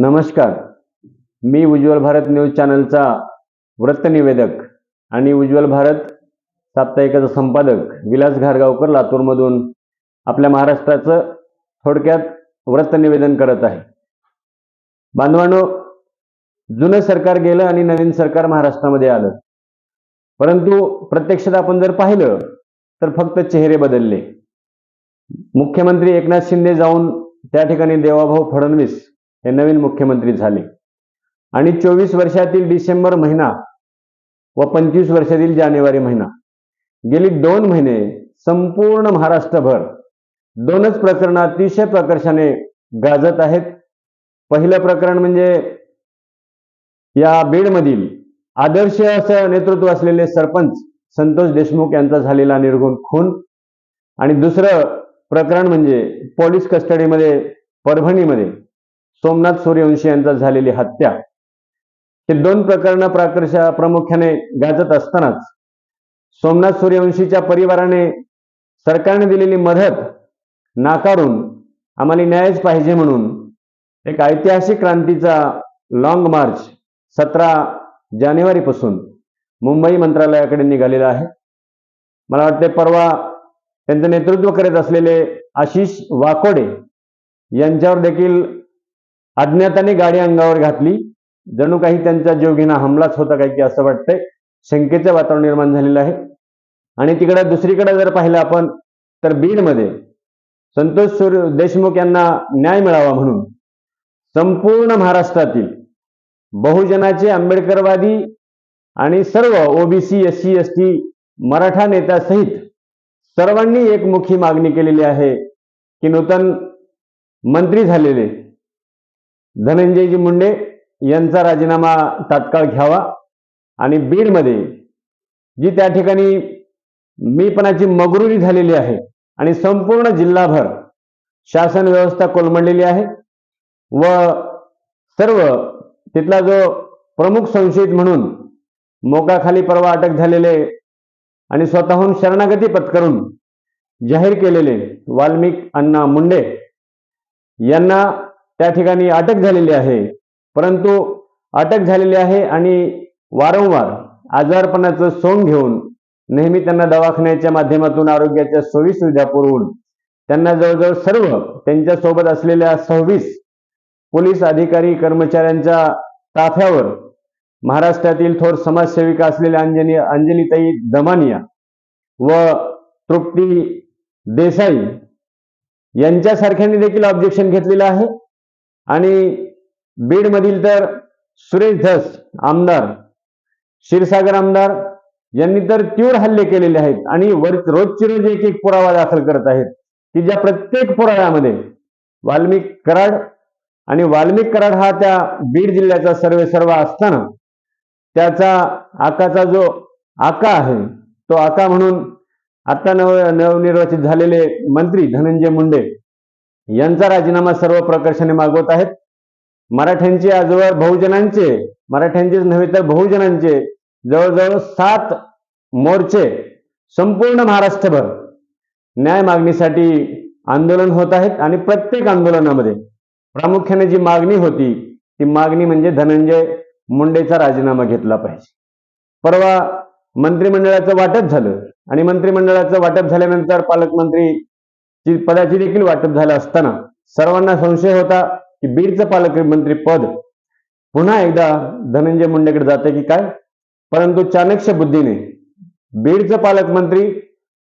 नमस्कार. मी उज्ज्वल भारत न्यूज चॅनलचा वृत्तनिवेदक आणि उज्ज्वल भारत साप्ताहिकाचा संपादक विलास घारगावकर लातूरमधून आपल्या महाराष्ट्राचं थोडक्यात वृत्तनिवेदन करत आहे. बांधवांनो जुनं सरकार गेलं आणि नवीन सरकार महाराष्ट्रामध्ये आलं. परंतु प्रत्यक्षात आपण जर पाहिलं तर फक्त चेहरे बदलले. मुख्यमंत्री एकनाथ शिंदे जाऊन त्या ठिकाणी देवाभाऊ फडणवीस हे नवीन मुख्यमंत्री झाले. आणि चोवीस वर्षातील डिसेंबर महिना व पंचवीस वर्षातील जानेवारी महिना. गेली दोन महिने संपूर्ण महाराष्ट्रभर दोनच प्रकरणं अतिशय प्रकर्षाने गाजत आहेत. पहिलं प्रकरण म्हणजे या बीडमधील आदर्श असं नेतृत्व असलेले सरपंच संतोष देशमुख यांचा झालेला निर्गुण खून. आणि दुसरं प्रकरण म्हणजे पोलीस कस्टडीमध्ये परभणीमध्ये सोमनाथ सूर्यवंशी यांचा झालेली हत्या. हे दोन प्रकरणं प्राकर्षा प्रामुख्याने गाजत असतानाच सोमनाथ सूर्यवंशीच्या परिवाराने सरकारने दिलेली मदत नाकारून आम्हाला न्यायच पाहिजे म्हणून एक ऐतिहासिक क्रांतीचा लॉंग मार्च सतरा जानेवारीपासून मुंबई मंत्रालयाकडे निघालेला आहे. मला वाटते परवा त्यांचं नेतृत्व करत असलेले आशिष वाकोडे यांच्यावर देखील अज्ञाताने गाडी अंगावर घातली. जणू काही त्यांचा जीवघेणा हमलाच होता काय की असं वाटतंय. शंकेचं वातावरण निर्माण झालेलं आहे. आणि तिकडे दुसरीकडे जर पाहिलं आपण तर बीडमध्ये संतोष सूर्य देशमुख यांना न्याय मिळावा म्हणून संपूर्ण महाराष्ट्रातील बहुजनाचे आंबेडकरवादी आणि सर्व OBC S C S T Maratha नेत्यासहित सर्वांनी एकमुखी मागणी केलेली आहे की नूतन मंत्री झालेले धनंजयजी मुंडे यांचा राजीनामा तात्काळ घ्यावा. आणि बीडमध्ये जी त्या ठिकाणी मीपणाची मगरुरी झालेली आहे आणि संपूर्ण जिल्हाभर शासन व्यवस्था कोलमडलेली आहे व सर्व तिथला जो प्रमुख संशयित म्हणून मोकाखाली परवा अटक झालेले आणि स्वतःहून शरणागती पत्करून जाहीर केलेले वाल्मिक अण्णा मुंडे यांना त्या ठिकाणी अटक झालेली आहे. परंतु अटक झालेली आहे आणि वारंवार आजारपणाचं सोंग घेऊन नेहमी त्यांना दवाखान्याच्या माध्यमातून आरोग्याच्या सोयी सुविधा पुरवून त्यांना जवळजवळ सर्व त्यांच्यासोबत असलेल्या सव्वीस पोलीस अधिकारी कर्मचाऱ्यांच्या ताफ्यावर महाराष्ट्रातील थोर समाजसेविका असलेल्या अंजनी अंजलीताई दमानिया व तृप्ती देसाई यांच्यासारख्यांनी देखील ऑब्जेक्शन घेतलेलं आहे. आणि बीडमधील तर सुरेश धस आमदार क्षीरसागर आमदार यांनी तर तीव्र हल्ले केलेले आहेत आणि वर रोजची रोज एक एक पुरावा दाखल करत आहेत की ज्या प्रत्येक पुराव्यामध्ये वाल्मिक कराड आणि वाल्मिक कराड हा त्या बीड जिल्ह्याचा सर्वे सर्व असताना त्याचा आकाचा जो आका आहे तो आका म्हणून आता नव नवनिर्वाचित झालेले मंत्री धनंजय मुंडे यांचा राजीनामा सर्व प्रकर्षाने मागवत आहेत. मराठ्यांचे आजवर बहुजनांचे मराठ्यांचेच नव्हे तर बहुजनांचे जवळजवळ सात मोर्चे संपूर्ण महाराष्ट्रभर न्याय मागणीसाठी आंदोलन होत आहेत आणि प्रत्येक आंदोलनामध्ये प्रामुख्याने जी मागणी होती ती मागणी म्हणजे धनंजय मुंडेचा राजीनामा घेतला पाहिजे. परवा मंत्रिमंडळाचं वाटप झालं आणि मंत्रिमंडळाचं वाटप झाल्यानंतर पालकमंत्री पदाची देखील वाटप झालं असताना सर्वांना संशय होता की बीडचं पालकमंत्री पद पुन्हा एकदा धनंजय मुंडेकडे जाते की काय? परंतु चाणक्य बुद्धीने बीडचं पालकमंत्री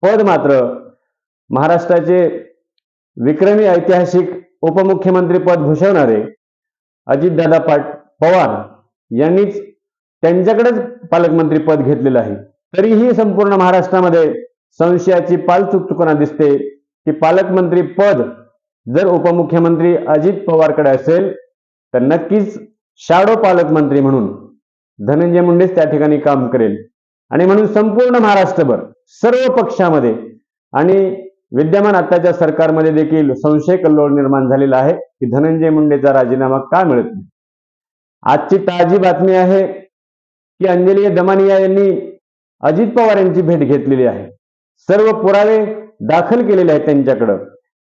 पद मात्र महाराष्ट्राचे विक्रमी ऐतिहासिक उपमुख्यमंत्री पद भूषवणारे अजितदादा पाट पवार यांनीच त्यांच्याकडेच पालकमंत्री पद घेतलेलं आहे. तरीही संपूर्ण महाराष्ट्रामध्ये संशयाची पालचुकचुकना दिसते. की पालकमंत्री पद जर उपमुख्यमंत्री अजित पवारकडे असेल तर नक्कीच शाडो पालकमंत्री म्हणून धनंजय मुंडेच त्या ठिकाणी काम करेल. आणि म्हणून संपूर्ण महाराष्ट्रभर सर्व पक्षामध्ये आणि विद्यमान आताच्या सरकारमध्ये देखील संशय कल्लोळ निर्माण झालेला आहे की धनंजय मुंडेचा राजीनामा का मिळत नाही. आजची ताजी बातमी आहे की अंजली दमानिया यांनी अजित पवार यांची भेट घेतलेली आहे. सर्व पुरावे दाखल केलेले आहेत त्यांच्याकडं.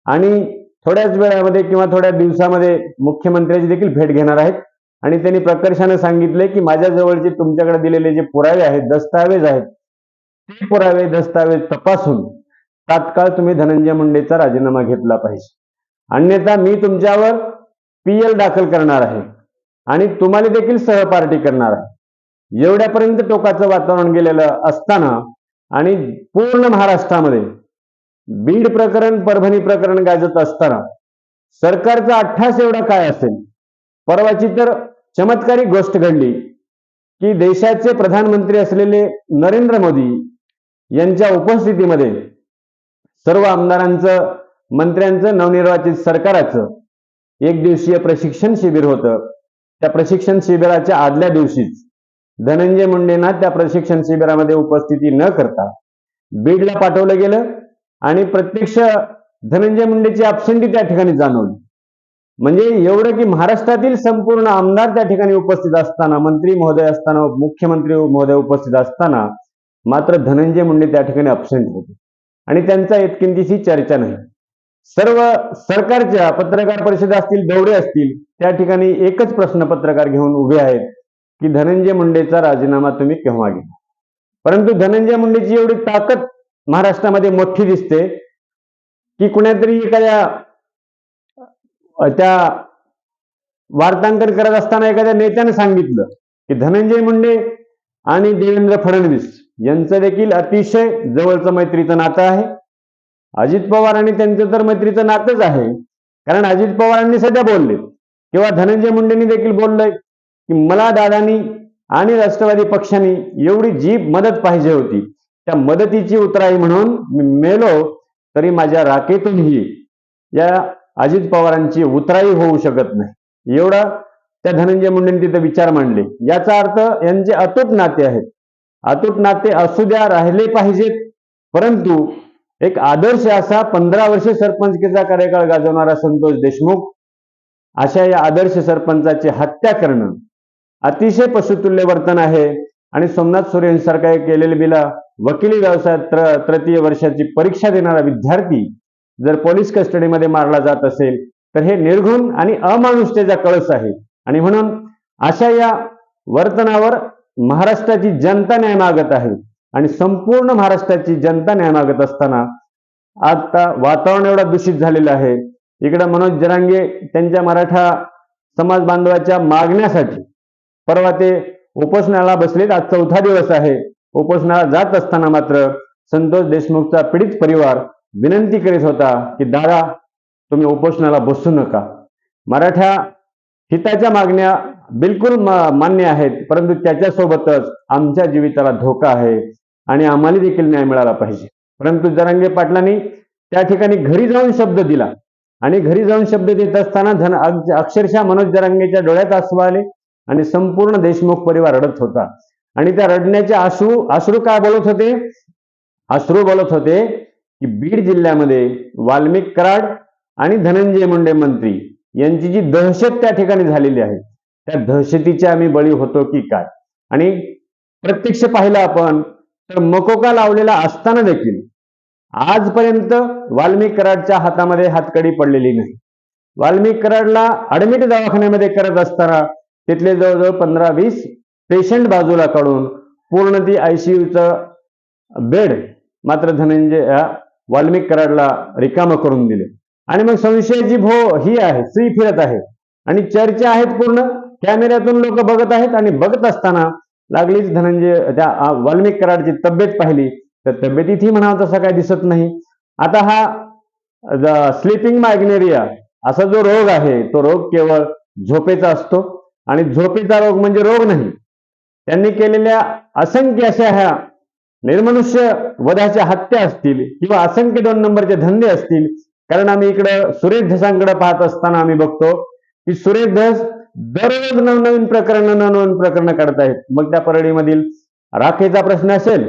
आणि थोड्याच वेळामध्ये किंवा थोड्या दिवसामध्ये मुख्यमंत्र्याची देखील भेट घेणार आहेत. आणि त्यांनी प्रकर्षाने सांगितले की माझ्या जवळचे तुमच्याकडे दिलेले जे पुरावे आहेत दस्तावेज आहेत ते पुरावे दस्तावेज तपासून तात्काळ तुम्ही धनंजय मुंडेचा राजीनामा घेतला पाहिजे. अन्यथा मी तुमच्यावर पीएल दाखल करणार आहे. आणि तुम्हाला देखील सहपार्टी करणार आहे. एवढ्यापर्यंत टोकाचं वातावरण गेलेलं असताना आणि पूर्ण महाराष्ट्रामध्ये बीड प्रकरण परभणी प्रकरण गाजत असताना सरकारचा अठ्ठास एवढा काय असेल. परवाची तर चमत्कारिक गोष्ट घडली की देशाचे प्रधानमंत्री असलेले नरेंद्र मोदी यांच्या उपस्थितीमध्ये सर्व आमदारांचं मंत्र्यांचं नवनिर्वाचित सरकाराचं एक दिवसीय प्रशिक्षण शिबिर होतं. त्या प्रशिक्षण शिबिराच्या आदल्या दिवशीच धनंजय मुंडेंना त्या प्रशिक्षण शिबिरामध्ये उपस्थिती न करता बीडला पाठवलं गेलं. आणि प्रत्यक्ष धनंजय मुंडेची अबसेंटी त्या ठिकाणी जाणवली. म्हणजे एवढं की महाराष्ट्रातील संपूर्ण आमदार त्या ठिकाणी उपस्थित असताना मंत्री महोदय असताना मुख्यमंत्री महोदय उपस्थित असताना मात्र धनंजय मुंडे त्या ठिकाणी अपसेंट होते. आणि त्यांचा इतकिंतीची चर्चा नाही. सर्व सरकारच्या पत्रकार परिषदा असतील दौरे असतील त्या ठिकाणी एकच प्रश्न पत्रकार घेऊन उभे आहेत की धनंजय मुंडेचा राजीनामा तुम्ही केव्हा घ्या परंतु धनंजय मुंडेची एवढी ताकद महाराष्ट्रामध्ये मोठी दिसते. की कुणातरी एखाद्या त्या वार्तांकन करत असताना एखाद्या नेत्याने सांगितलं की धनंजय मुंडे आणि देवेंद्र फडणवीस यांचं देखील अतिशय जवळचं मैत्रीचं नातं आहे. अजित पवार आणि त्यांचं तर मैत्रीचं नातंच आहे. कारण अजित पवारांनी सध्या बोलले किंवा धनंजय मुंडेंनी देखील बोललंय की मला दादानी आणि राष्ट्रवादी पक्षाने एवढी जी मदत पाहिजे होती. त्या मदतीची उतराई म्हणून मी मेलो तरी माझ्या राखेतूनही या अजित पवारांची उतराई होऊ शकत नाही. एवढा त्या धनंजय मुंडेंनी तिथे विचार मांडले. याचा अर्थ यांचे अतूट नाते आहेत. अतूट नाते असू द्या राहिले पाहिजेत. परंतु एक आदर्श असा पंधरा वर्षे सरपंचकीचा कार्यकाळ गाजवणारा संतोष देशमुख अशा या आदर्श सरपंचाची हत्या करणं अतिशय पशुतुल्य वर्तन आहे. आणि सोमनाथ सोरेन सारखा एक एल वकिली व्यवसायात त्र तृतीय वर्षाची परीक्षा देणारा विद्यार्थी जर पोलीस कस्टडीमध्ये मारला जात असेल तर हे निर्घुण आणि अमानुष्यतेचा कळस आहे. आणि म्हणून अशा या वर्तनावर महाराष्ट्राची जनता न्याय मागत आहे. आणि संपूर्ण महाराष्ट्राची जनता न्याय मागत असताना आता वातावरण एवढा दूषित झालेलं आहे. इकडं मनोज जरांगे त्यांच्या मराठा समाज बांधवाच्या मागण्यासाठी परवा ते उपोषणाला बसलेत. आज चौथा दिवस आहे. उपोषणाला जात असताना मात्र संतोष देशमुखचा पीडित परिवार विनंती करीत होता की दादा तुम्ही उपोषणाला बसू नका. मराठा हिताच्या मागण्या बिलकुल मान्य आहेत परंतु त्याच्यासोबतच आमच्या जीविताला धोका आहे आणि आम्हाला देखील न्याय मिळाला पाहिजे. परंतु जरांगे पाटलांनी त्या ठिकाणी घरी जाऊन शब्द दिला आणि घरी जाऊन शब्द देत असताना धन अक्षरशः मनोज जरांगेच्या डोळ्यात आसू आले आणि संपूर्ण देशमुख परिवार रडत होता. आणि त्या रडण्याचे आसू अश्रू काय बोलत होते? आश्रू बोलत होते की बीड जिल्ह्यामध्ये वाल्मिक कराड आणि धनंजय मुंडे मंत्री यांची जी दहशत त्या ठिकाणी झालेली आहे त्या दहशतीच्या आम्ही बळी होतो की काय? आणि प्रत्यक्ष पाहिलं आपण तर मकोका लावलेला असताना देखील आजपर्यंत वाल्मिक कराडच्या हातामध्ये हातकडी पडलेली नाही. वाल्मिक कराडला ऍडमिट दवाखान्यामध्ये करत असताना तिथले जवळजवळ पंधरा वीस पेशंट बाजूला काढून पूर्ण ती आयसीयूचं बेड मात्र धनंजय वाल्मिक कराडला रिकामं करून दिले. आणि मग संशयाची भो ही आहे स्त्री फिरत आहे. आणि चर्चा आहेत पूर्ण कॅमेऱ्यातून लोक बघत आहेत आणि बघत असताना लागलीच धनंजय त्या वाल्मिक कराडची तब्येत पाहिली. तर तब्येतीतही म्हणावं तसा काय दिसत नाही. आता हा स्लीपिंग मॅग्नेरिया असा जो रोग आहे तो रोग केवळ झोपेचा असतो. आणि झोपेचा रोग म्हणजे रोग नाही. त्यांनी केलेल्या असंख्य अशा ह्या निर्मनुष्य वधाच्या हत्या असतील किंवा असंख्य दोन नंबरचे धंदे असतील. कारण आम्ही इकडं सुरेश धसांकडे पाहत असताना आम्ही बघतो की सुरेश धस दररोज नवनवीन प्रकरण नवनवीन प्रकरण काढत आहेत मग त्या परळीमधील राखेचा प्रश्न असेल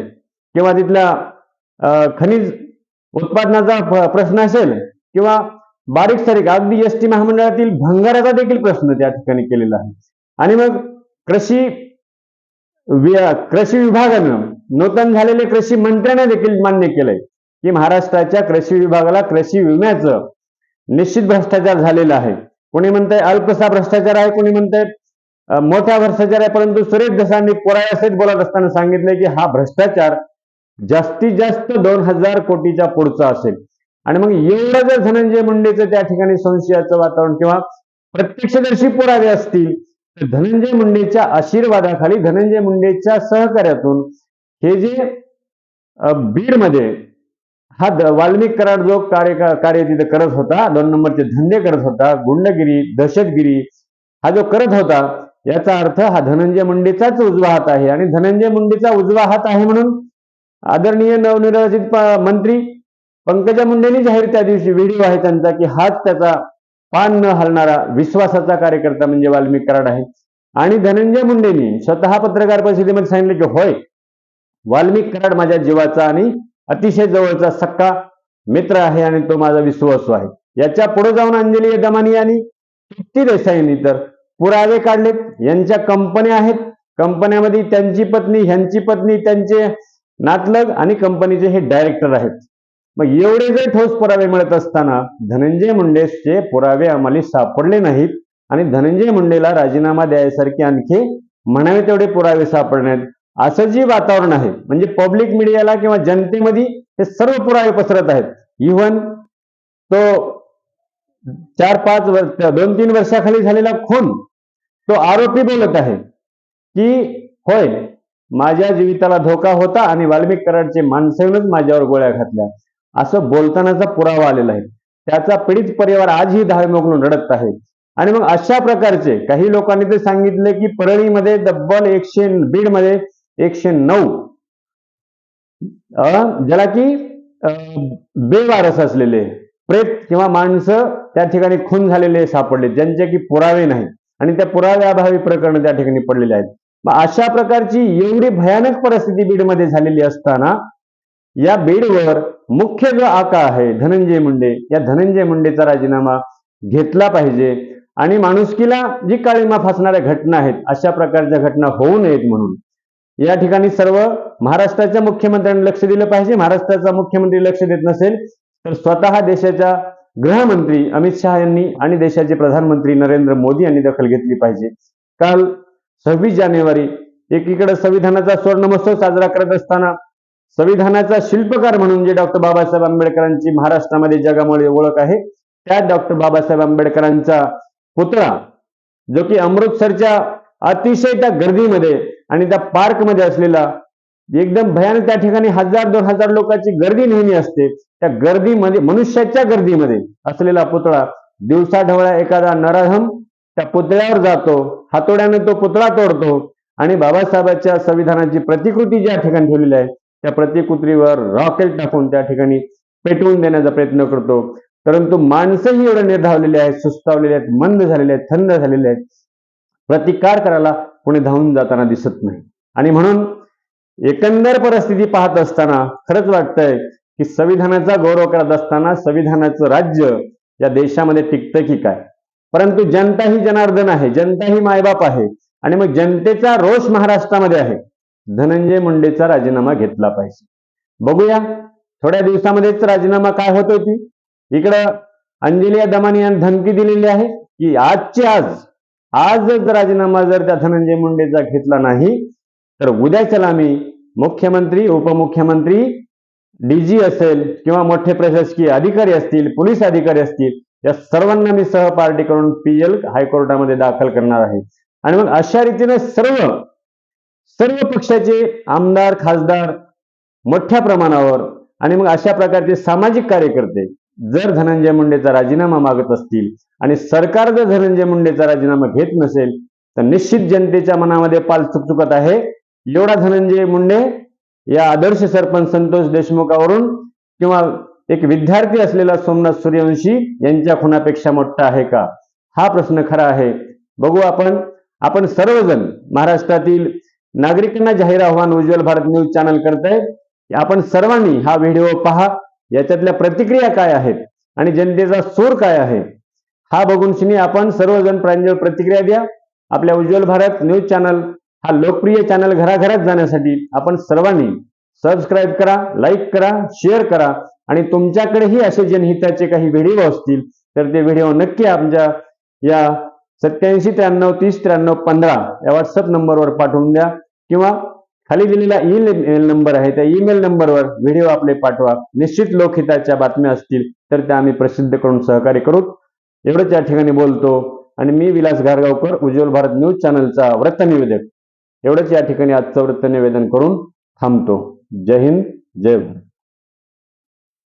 किंवा तिथल्या खनिज उत्पादनाचा प्रश्न असेल किंवा बारीक सारीक अगदी एस टी महामंडळातील भंगाराचा देखील प्रश्न त्या ठिकाणी केलेला आहे. आणि मग कृषी कृषी विभागानं नूतन झालेले कृषी मंत्र्यांना देखील मान्य केलंय की महाराष्ट्राच्या कृषी विभागाला कृषी विम्याचं निश्चित भ्रष्टाचार झालेला आहे. कोणी म्हणतंय अल्पसा भ्रष्टाचार आहे कोणी म्हणतंय मोठा भ्रष्टाचार आहे परंतु सुरेश दसांनी पुराव्यासहित बोलत असताना सांगितलंय की हा भ्रष्टाचार जास्तीत जास्त दोन हजार कोटीच्या पुढचा असेल. आणि मग एवढं जर धनंजय मुंडेचं त्या ठिकाणी संशयाचं वातावरण किंवा प्रत्यक्षदर्शी पुरावे असतील धनंजय मुंडेच्या आशीर्वादाखाली धनंजय मुंडेच्या सहकार्यातून हे जे बीडमध्ये हा वाल्मिक कराड जो कार्य कार्य तिथे करत होता दोन नंबरचे धंदे करत होता गुंडगिरी दहशतगिरी हा जो करत होता याचा अर्थ हा धनंजय मुंडेचाच उजवा हात आहे. आणि धनंजय मुंडेचा उजवा हात आहे म्हणून आदरणीय नवनिर्वाचित मंत्री पंकजा मुंडेंनी जाहीर त्या दिवशी व्हिडिओ आहे त्यांचा की हाच त्याचा पान न हलणारा विश्वासाचा कार्यकर्ता म्हणजे वाल्मिक कराड आहे. आणि धनंजय मुंडेंनी स्वतः पत्रकार परिषदेमध्ये सांगितलं की होय वाल्मिक कराड माझ्या जीवाचा आणि अतिशय जवळचा सक्का मित्र आहे आणि तो माझा विश्वासू आहे. याच्यापुढे जाऊन अंजली दमानी आणि तृप्ती देसाईंनी तर पुरावे काढलेत. यांच्या कंपन्या आहेत. कंपन्यामध्ये त्यांची पत्नी ह्यांची पत्नी त्यांचे नातलग आणि कंपनीचे हे डायरेक्टर आहेत. मग एवढे जर ठोस पुरावे मिळत असताना धनंजय मुंडेचे पुरावे आम्हाला सापडले नाहीत आणि धनंजय मुंडेला राजीनामा द्यायसारखे आणखी म्हणावे तेवढे पुरावे सापडण्यात. असं जे वातावरण आहे म्हणजे पब्लिक मीडियाला किंवा जनतेमध्ये हे सर्व पुरावे पसरत आहेत. इव्हन तो चार पाच वर्ष दोन तीन वर्षाखाली झालेला खून तो आरोपी बोलत आहे की होय माझ्या जीविताला धोका होता आणि वाल्मिक कराडचे माणसं माझ्यावर गोळ्या घातल्या. असं बोलतानाचा पुरावा आलेला आहे त्याचा पीडित परिवार आजही धावे मोकलून रडत आहे. आणि मग अशा प्रकारचे काही लोकांनी ते सांगितले की परळीमध्ये तब्बल एकशे बीडमध्ये एकशे नऊ ज्याला की बेवारस असलेले प्रेत किंवा माणसं त्या ठिकाणी खून झालेले सापडले ज्यांचे की पुरावे नाही. आणि त्या पुराव्याभावी प्रकरण त्या ठिकाणी पडलेले आहेत. मग अशा प्रकारची एवढी भयानक परिस्थिती बीडमध्ये झालेली असताना या बीडवर मुख्य जो आका आहे धनंजय मुंडे या धनंजय मुंडेचा राजीनामा घेतला पाहिजे आणि माणुसकीला जी काळीमा फासणाऱ्या घटना आहेत अशा प्रकारच्या घटना होऊ नयेत म्हणून. या ठिकाणी सर्व महाराष्ट्राच्या मुख्यमंत्र्यांनी लक्ष दिलं पाहिजे. महाराष्ट्राचा मुख्यमंत्री लक्ष देत नसेल तर स्वतः देशाच्या गृहमंत्री अमित शहा यांनी आणि देशाचे प्रधानमंत्री नरेंद्र मोदी यांनी दखल घेतली पाहिजे. काल सव्वीस जानेवारी एकीकडे संविधानाचा स्वर्ण महोत्सव साजरा करत असताना संविधानाचा शिल्पकार म्हणून जे डॉक्टर बाबासाहेब आंबेडकरांची महाराष्ट्रामध्ये जगामुळे ओळख आहे त्या डॉक्टर बाबासाहेब आंबेडकरांचा पुतळा जो की अमृतसरच्या अतिशय त्या गर्दीमध्ये आणि त्या पार्कमध्ये असलेला एकदम भयानक त्या ठिकाणी हजार दोन हजार लोकांची गर्दी नेहमी असते त्या गर्दीमध्ये मनुष्याच्या गर्दीमध्ये असलेला पुतळा दिवसाढवळा एखादा नराधम त्या पुतळ्यावर जातो हातोड्याने तो पुतळा तोडतो आणि बाबासाहेबांच्या संविधानाची प्रतिकृती ज्या ठिकाणी ठेवलेली आहे त्या प्रतिकृतीवर रॉकेट टाकून त्या ठिकाणी पेटवून देण्याचा प्रयत्न करतो. परंतु माणसंही एवढे निर्धावलेले आहेत सुस्तावलेले आहेत मंद झालेले आहेत थंड झालेले आहेत. प्रतिकार करायला कोणी धावून जाताना दिसत नाही. आणि म्हणून एकंदर परिस्थिती पाहत असताना खरंच वाटतंय की संविधानाचा गौरव करत असताना संविधानाचं राज्य या देशामध्ये टिकतं की काय? परंतु जनता ही जनार्दन आहे जनता ही मायबाप आहे. आणि मग जनतेचा रोष महाराष्ट्रामध्ये आहे. धनंजय मुंडेचा राजीनामा घेतला पाहिजे. बघूया थोड्या दिवसामध्येच राजीनामा काय होत होती इकडं अंजली दमानी यांनी धमकी दिलेली आहे की आजचे आज आजच राजीनामा जर त्या धनंजय मुंडेचा घेतला नाही तर उद्या चला मी मुख्यमंत्री उपमुख्यमंत्री डीजी असेल किंवा मोठे प्रशासकीय अधिकारी असतील पोलीस अधिकारी असतील या सर्वांना मी सहपार्टी करून पीएल हायकोर्टामध्ये दाखल करणार आहे. आणि मग अशा रीतीने सर्व सर्व पक्षाचे आमदार खासदार मोठ्या प्रमाणावर आणि मग अशा प्रकारचे सामाजिक कार्यकर्ते जर धनंजय मुंडेचा राजीनामा मागत असतील आणि सरकार जर धनंजय मुंडेचा राजीनामा घेत नसेल तर निश्चित जनतेच्या मनामध्ये पाल चुकचुकत आहे. एवढा धनंजय मुंडे या आदर्श सरपंच संतोष देशमुखावरून किंवा एक विद्यार्थी असलेला सोमनाथ सूर्यवंशी यांच्या खुनापेक्षा मोठा आहे का? हा प्रश्न खरा आहे. बघू आपण. आपण सर्वजण महाराष्ट्रातील नागरिकांना जाहीर आव्हान उज्ज्वल भारत न्यूज चॅनल करताय. आपण सर्वांनी हा व्हिडिओ पहा. याच्यातल्या प्रतिक्रिया काय आहेत आणि जनतेचा सूर काय आहे हा बघून शिनी आपण सर्वजण प्रांजळ प्रतिक्रिया द्या. आपल्या उज्ज्वल भारत न्यूज चॅनल हा लोकप्रिय चॅनल घराघरात जाण्यासाठी आपण सर्वांनी सबस्क्राईब करा लाईक करा शेअर करा आणि तुमच्याकडेही असे जनहिताचे काही व्हिडिओ असतील तर ते व्हिडिओ नक्की आमच्या या सत्याऐंशी त्र्याण्णव तीस त्र्याण्णव पंधरा या व्हॉट्सअप नंबरवर पाठवून द्या. किंवा खाली दिलेला ईमेल नंबर आहे त्या ईमेल नंबरवर व्हिडिओ आपले पाठवा. निश्चित लोकहिताच्या बातम्या असतील तर त्या आम्ही प्रसिद्ध करून सहकार्य करू. एवढंच या ठिकाणी बोलतो. आणि मी विलास घारगावकर उज्ज्वल भारत न्यूज चॅनलचा वृत्तनिवेदक एवढंच या ठिकाणी आजचं वृत्त निवेदन करून थांबतो. जय हिंद जय भारत.